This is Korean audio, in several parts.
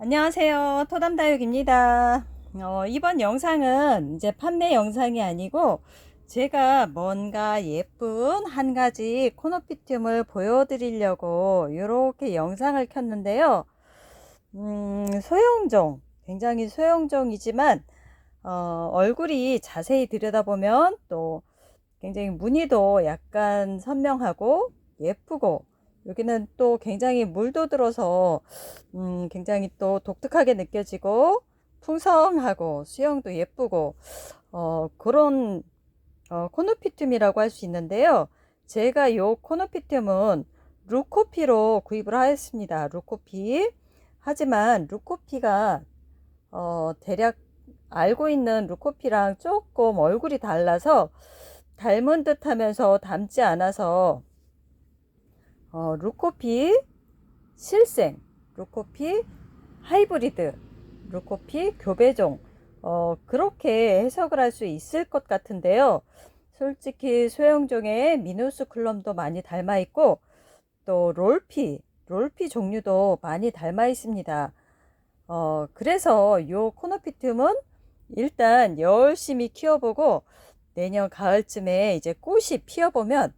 안녕하세요. 토담다육입니다. 어, 이번 영상은 이제 판매 영상이 아니고 제가 뭔가 예쁜 한 가지 코노피튬을 보여드리려고 이렇게 영상을 켰는데요. 음, 소형종, 굉장히 소형종이지만 어, 얼굴이 자세히 들여다보면 또 굉장히 무늬도 약간 선명하고 예쁘고 여기는 또 굉장히 물도 들어서 음, 굉장히 또 독특하게 느껴지고 풍성하고 수영도 예쁘고 어, 그런 어, 코노피툼이라고 할 수 있는데요. 제가 요 코노피툼은 루코피로 구입을 하였습니다. 루코피. 하지만 루코피가 어, 대략 알고 있는 루코피랑 조금 얼굴이 달라서 닮은 듯 하면서 닮지 않아서 어, 루코피 실생, 루코피 하이브리드, 루코피 교배종, 어, 그렇게 해석을 할 수 있을 것 같은데요. 솔직히 소형종의 미누스 클럼도 많이 닮아 있고, 또 롤피, 롤피 종류도 많이 닮아 있습니다. 어, 그래서 요 코노피툼은 일단 열심히 키워보고, 내년 가을쯤에 이제 꽃이 피어보면,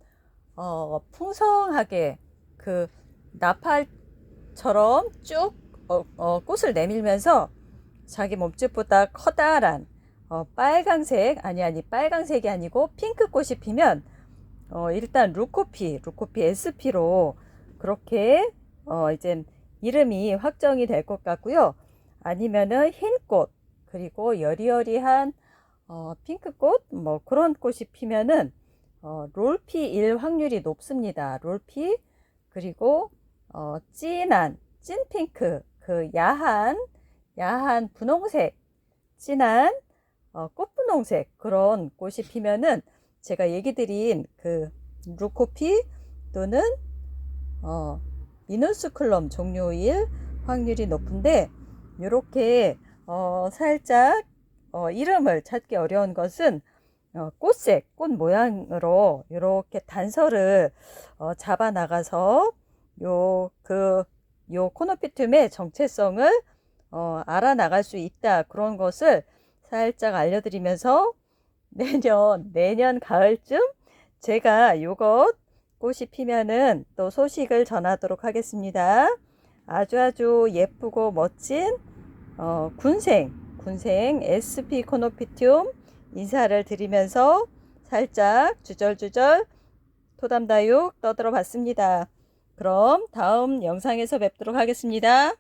어, 풍성하게 그 나팔처럼 쭉 어, 어, 꽃을 내밀면서 자기 몸집보다 커다란 어, 빨강색 아니 아니 빨강색이 아니고 핑크 꽃이 피면 어, 일단 루코피 루코피 SP로 그렇게 어, 이제 이름이 확정이 될 것 같고요. 아니면은 흰꽃 그리고 여리여리한 어, 핑크꽃 뭐 그런 꽃이 피면은 어, 롤피일 확률이 높습니다. 롤피 그리고 어, 진한 찐 핑크 그 야한 야한 분홍색 진한 어, 꽃분홍색 그런 꽃이 피면은 제가 얘기 드린 그 루코피 또는 어, 미누스클럼 종류일 확률이 높은데 이렇게 어, 살짝 어, 이름을 찾기 어려운 것은 어, 꽃색, 꽃 모양으로 이렇게 단서를 어, 잡아 나가서 요, 그, 요 코노피툼의 정체성을 어, 알아 나갈 수 있다. 그런 것을 살짝 알려드리면서 내년, 내년 가을쯤 제가 요것 꽃이 피면은 또 소식을 전하도록 하겠습니다. 아주 아주 예쁘고 멋진 어, 군생, 군생 SP 코노피튬 인사를 드리면서 살짝 주절주절 토담다육 떠들어 봤습니다. 그럼 다음 영상에서 뵙도록 하겠습니다.